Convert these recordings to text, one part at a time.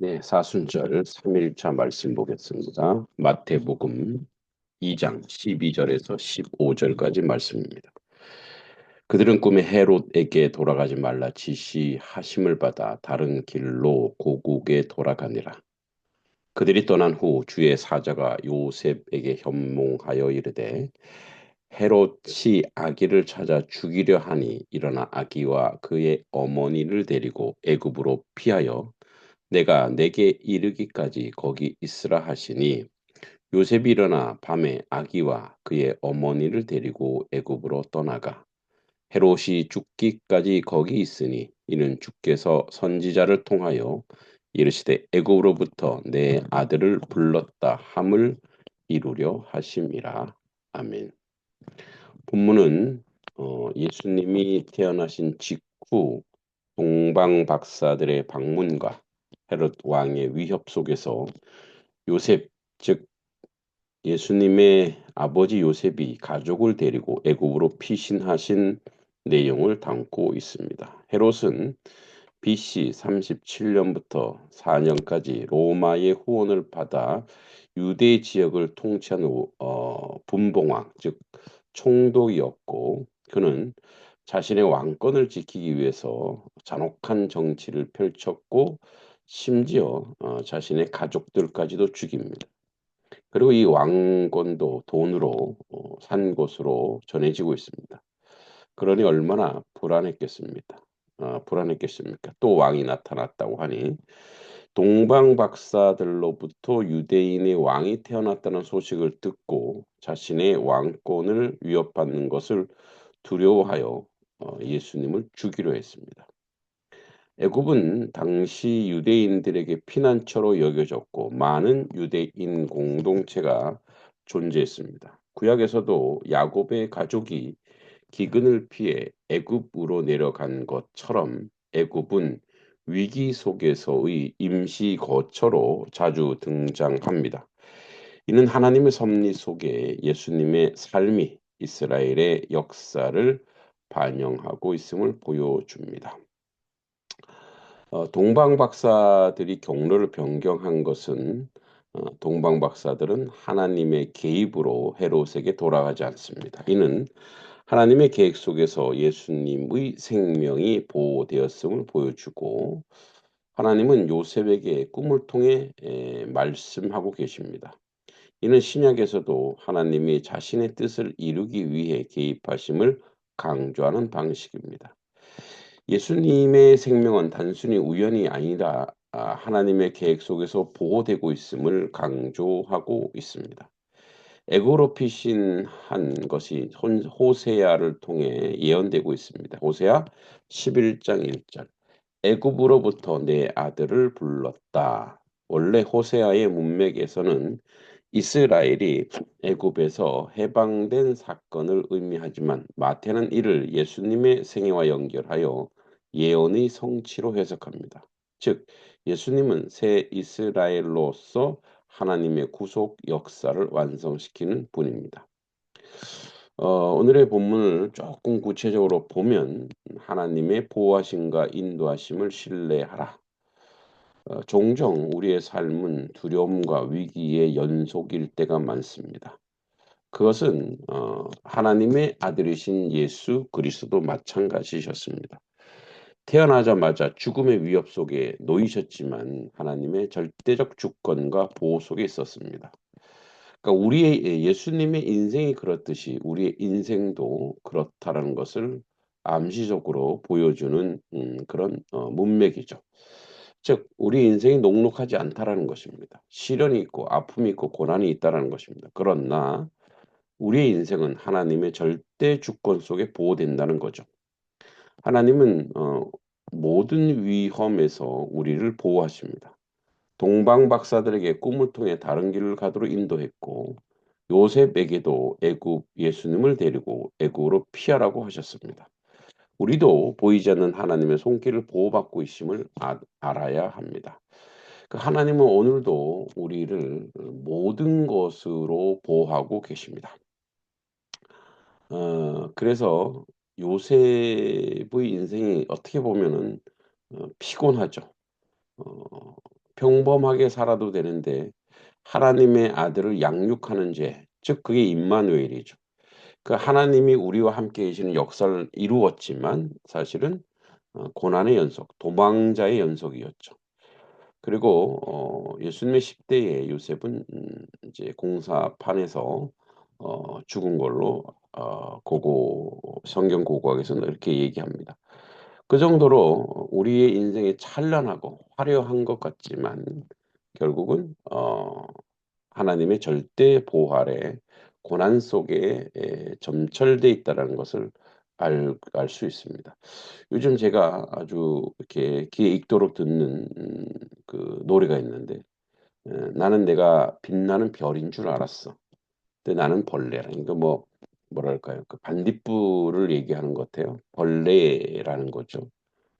네, 사순절 3일차 말씀 보겠습니다. 마태복음 2장 12절에서 15절까지 말씀입니다. 그들은 꿈에 헤롯에게 돌아가지 말라 지시하심을 받아 다른 길로 고국에 돌아가니라. 그들이 떠난 후 주의 사자가 요셉에게 현몽하여 이르되 헤롯이 아기를 찾아 죽이려 하니 일어나 아기와 그의 어머니를 데리고 애굽으로 피하여 내가 내게 이르기까지 거기 있으라 하시니 요셉이 일어나 밤에 아기와 그의 어머니를 데리고 애굽으로 떠나가 헤롯이 죽기까지 거기 있으니 이는 주께서 선지자를 통하여 이르시되 애굽으로부터 내 아들을 불렀다 함을 이루려 하심이라 아멘. 본문은 어, 예수님이 태어나신 직후 동방 박사들의 방문과 헤롯 왕의 위협 속에서 요셉 즉 예수님의 아버지 요셉이 가족을 데리고 애굽으로 피신하신 내용을 담고 있습니다. 헤롯은 BC 37년부터 4년까지 로마의 후원을 받아 유대 지역을 통치한 어, 분봉왕 즉 총독이었고 그는 자신의 왕권을 지키기 위해서 잔혹한 정치를 펼쳤고 심지어 어, 자신의 가족들까지도 죽입니다. 그리고 이 왕권도 돈으로 어, 산 것으로 전해지고 있습니다. 그러니 얼마나 불안했겠습니까? 어, 불안했겠습니까? 또 왕이 나타났다고 하니 동방 박사들로부터 유대인의 왕이 태어났다는 소식을 듣고 자신의 왕권을 위협받는 것을 두려워하여 어, 예수님을 죽이려 했습니다. 애굽은 당시 유대인들에게 피난처로 여겨졌고 많은 유대인 공동체가 존재했습니다. 구약에서도 야곱의 가족이 기근을 피해 애굽으로 내려간 것처럼 애굽은 위기 속에서의 임시 거처로 자주 등장합니다. 이는 하나님의 섭리 속에 예수님의 삶이 이스라엘의 역사를 반영하고 있음을 보여줍니다. 어, 동방 박사들이 경로를 변경한 것은 어, 동방 박사들은 하나님의 개입으로 헤롯에게 돌아가지 않습니다. 이는 하나님의 계획 속에서 예수님의 생명이 보호되었음을 보여주고 하나님은 요셉에게 꿈을 통해 에, 말씀하고 계십니다. 이는 신약에서도 하나님이 자신의 뜻을 이루기 위해 개입하심을 강조하는 방식입니다. 예수님의 생명은 단순히 우연이 아니라 아, 하나님의 계획 속에서 보호되고 있음을 강조하고 있습니다. 에고로 피신한 것이 호세아를 통해 예언되고 있습니다. 호세아 11장 1절 애굽으로부터 내 아들을 불렀다. 원래 호세아의 문맥에서는 이스라엘이 애굽에서 해방된 사건을 의미하지만 마태는 이를 예수님의 생애와 연결하여 예언의 성취로 해석합니다. 즉 예수님은 새 이스라엘로서 하나님의 구속 역사를 완성시키는 분입니다. 어, 오늘의 본문을 조금 구체적으로 보면 하나님의 보호하심과 인도하심을 신뢰하라. 어, 종종 우리의 삶은 두려움과 위기의 연속일 때가 많습니다. 그것은 어, 하나님의 아들이신 예수 그리스도 마찬가지셨습니다. 태어나자마자 죽음의 위협 속에 놓이셨지만 하나님의 절대적 주권과 보호 속에 있었습니다. 그러니까 우리의 예, 예수님의 인생이 그렇듯이 우리의 인생도 그렇다라는 것을 암시적으로 보여주는 음, 그런 어, 문맥이죠. 즉 우리 인생이 녹록하지 않다라는 것입니다. 시련이 있고 아픔이 있고 고난이 있다라는 것입니다. 그러나 우리의 인생은 하나님의 절대 주권 속에 보호된다는 거죠. 하나님은 어, 모든 위험에서 우리를 보호하십니다. 동방 박사들에게 꿈을 통해 다른 길을 가도록 인도했고 요셉에게도 애굽 예수님을 데리고 애굽으로 피하라고 하셨습니다. 우리도 보이지 않는 하나님의 손길을 보호받고 있음을 아, 알아야 합니다. 그 하나님은 오늘도 우리를 모든 것으로 보호하고 계십니다. 어, 그래서 요셉의 인생이 어떻게 보면은 어, 피곤하죠. 어, 평범하게 살아도 되는데 하나님의 아들을 양육하는 죄, 즉 그게 임마누엘이죠. 그 하나님이 우리와 함께 계시는 역사를 이루었지만 사실은 어, 고난의 연속, 도망자의 연속이었죠. 그리고 어, 예수님의 10대에 요셉은 음, 이제 공사판에서 어, 죽은 걸로 어, 고고 성경 고고학에서는 이렇게 얘기합니다. 그 정도로 우리의 인생이 찬란하고 화려한 것 같지만 결국은 어, 하나님의 절대 보호 아래 고난 속에 에, 점철돼 있다라는 것을 알 수 있습니다. 요즘 제가 아주 이렇게 귀에 익도록 듣는 음, 그 노래가 있는데 에, 나는 내가 빛나는 별인 줄 알았어. 근데 나는 벌레라. 그러니까 뭐 뭐랄까요? 그 반딧불을 얘기하는 것 같아요. 벌레라는 거죠.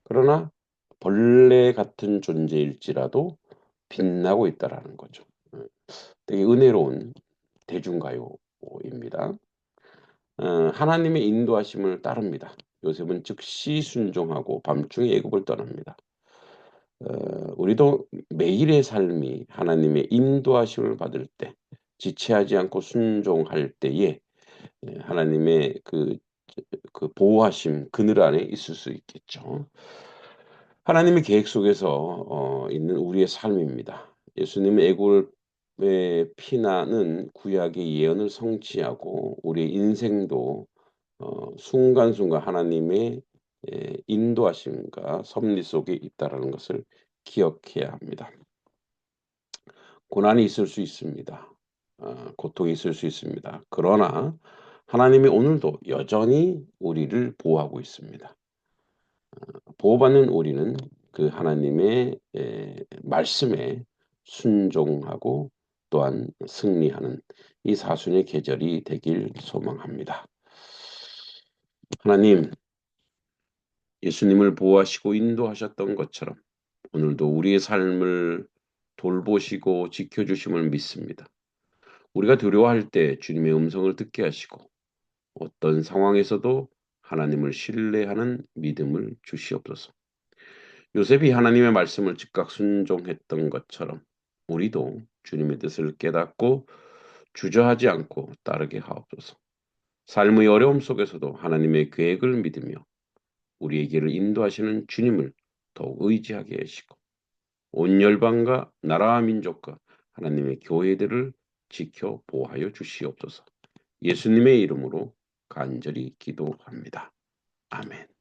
그러나 벌레 같은 존재일지라도 빛나고 있다라는 거죠. 예. 되게 은혜로운 대중가요입니다. 어, 하나님의 인도하심을 따릅니다. 요셉은 즉시 순종하고 밤중에 애굽을 떠납니다. 어, 우리도 매일의 삶이 하나님의 인도하심을 받을 때, 지체하지 않고 순종할 때에 예, 하나님의 그, 그 보호하심 그늘 안에 있을 수 있겠죠. 하나님의 계획 속에서 어, 있는 우리의 삶입니다. 예수님의 애굽의 피나는 구약의 예언을 성취하고 우리의 인생도 어, 순간순간 하나님의 에, 인도하심과 섭리 속에 있다라는 것을 기억해야 합니다. 고난이 있을 수 있습니다. 어, 고통이 있을 수 있습니다. 그러나 하나님이 오늘도 여전히 우리를 보호하고 있습니다. 보호받는 우리는 그 하나님의 에, 말씀에 순종하고 또한 승리하는 이 사순의 계절이 되길 소망합니다. 하나님, 예수님을 보호하시고 인도하셨던 것처럼 오늘도 우리의 삶을 돌보시고 지켜주심을 믿습니다. 우리가 두려워할 때 주님의 음성을 듣게 하시고 어떤 상황에서도 하나님을 신뢰하는 믿음을 주시옵소서. 요셉이 하나님의 말씀을 즉각 순종했던 것처럼 우리도 주님의 뜻을 깨닫고 주저하지 않고 따르게 하옵소서. 삶의 어려움 속에서도 하나님의 계획을 믿으며 우리의 길을 인도하시는 주님을 더욱 의지하게 하시고 온 열방과 나라와 민족과 하나님의 교회들을 지켜 보호하여 주시옵소서. 예수님의 이름으로 간절히 기도합니다. 아멘.